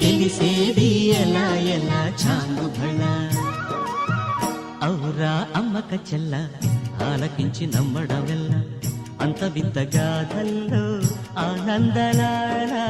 తెలిసేది ఎలా ఎలా చాంగు భళ ఔరా అమ్మక చెల్ల ఆలకించి నమ్మడమెల్ల అంత వింత గాథల్లో ఆనందలాలా